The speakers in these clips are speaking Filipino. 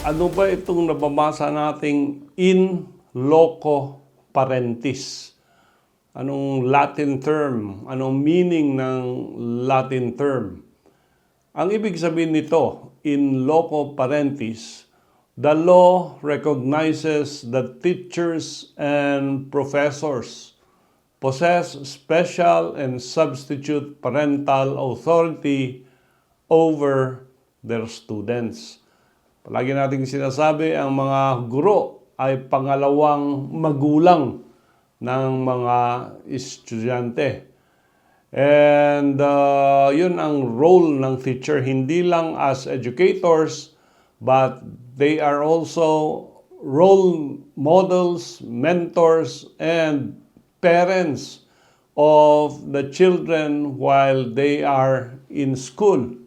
Ano ba itong nababasa nating in loco parentis? Anong Latin term? Anong meaning ng Latin term? Ang ibig sabihin nito, in loco parentis, the law recognizes that teachers and professors possess special and substitute parental authority over their students. Palagi nating sinasabi, ang mga guro ay pangalawang magulang ng mga estudyante. And uh, yun ang role ng teacher, hindi lang as educators, but they are also role models, mentors, and parents of the children while they are in school.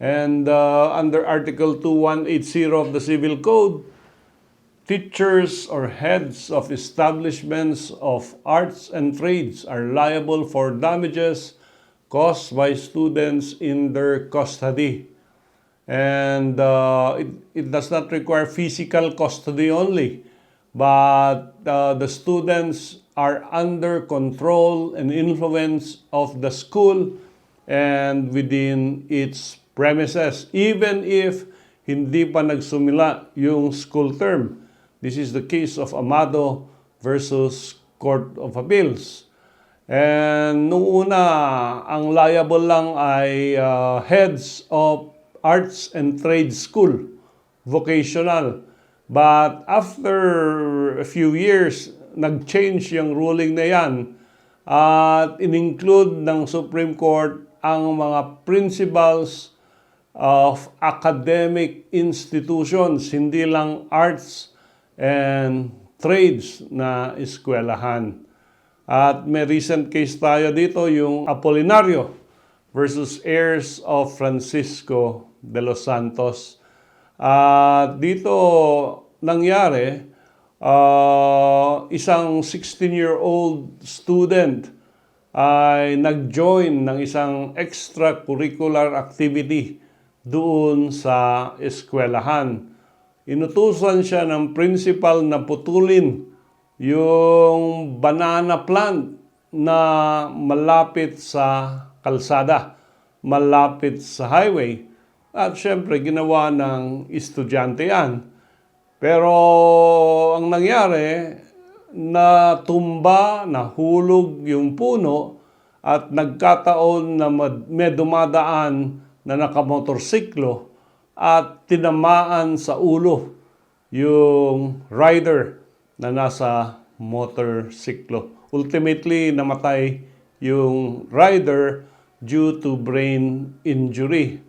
And uh, under Article 2180 of the Civil Code, teachers or heads of establishments of arts and trades are liable for damages caused by students in their custody. And uh, it, it does not require physical custody only, but uh, the students are under control and influence of the school and within its premises, even if hindi pa nagsumila yung school term. This is the case of Amado versus Court of Appeals. And nung una, ang liable lang ay uh, heads of arts and trade school, vocational. But after a few years, nag-change yung ruling na yan at in-include ng Supreme Court ang mga principals of academic institutions, hindi lang arts and trades na eskwelahan. At may recent case tayo dito, yung Apolinario versus heirs of Francisco de los Santos. At dito nangyari, uh, isang 16-year-old student ay nag-join ng isang extracurricular activity doon sa eskwelahan. Inutusan siya ng principal na putulin yung banana plant na malapit sa kalsada, malapit sa highway. At syempre, ginawa ng estudyante yan. Pero ang nangyari, natumba, nahulog yung puno at nagkataon na may dumadaan na nakamotorsiklo at tinamaan sa ulo yung rider na nasa motorsiklo. Ultimately, namatay yung rider due to brain injury.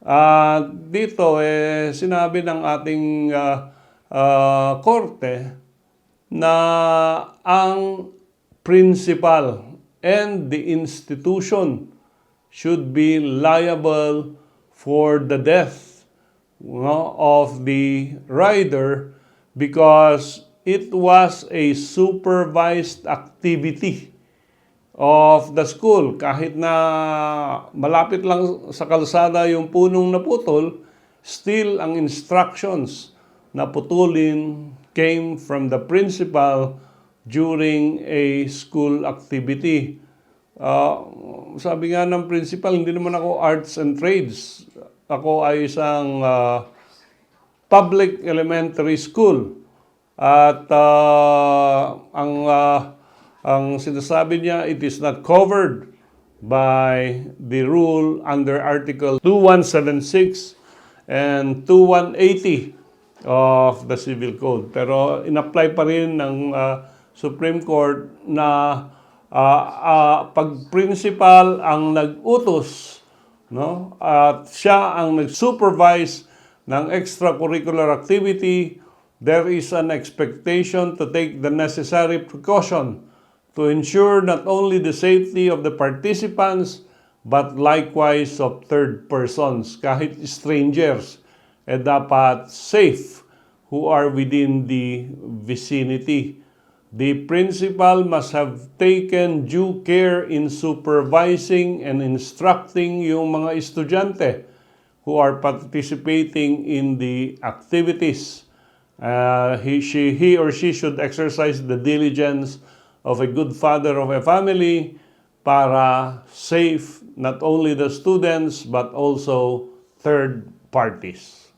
At dito, eh, sinabi ng ating ah, ah, korte na ang principal and the institution should be liable for the death no, of the rider because it was a supervised activity of the school. Kahit na malapit lang sa kalsada yung punong naputol, still ang instructions na putulin came from the principal during a school activity. Ah, sabi nga ng principal, hindi naman ako arts and trades. Ako ay isang ah, public elementary school. At ah, ang ah, ang sinasabi niya, it is not covered by the rule under Article 2176 and 2180 of the Civil Code. Pero in-apply pa rin ng ah, Supreme Court na ah, ah, pag principal ang nag-utos no? At siya ang nag-supervise ng extracurricular activity, there is an expectation to take the necessary precaution to ensure not only the safety of the participants but likewise of third persons, kahit strangers, eh dapat safe who are within the vicinity. The principal must have taken due care in supervising and instructing yung mga estudyante who are participating in the activities. Uh, he, she, he or she should exercise the diligence of a good father of a family para safe not only the students but also third parties.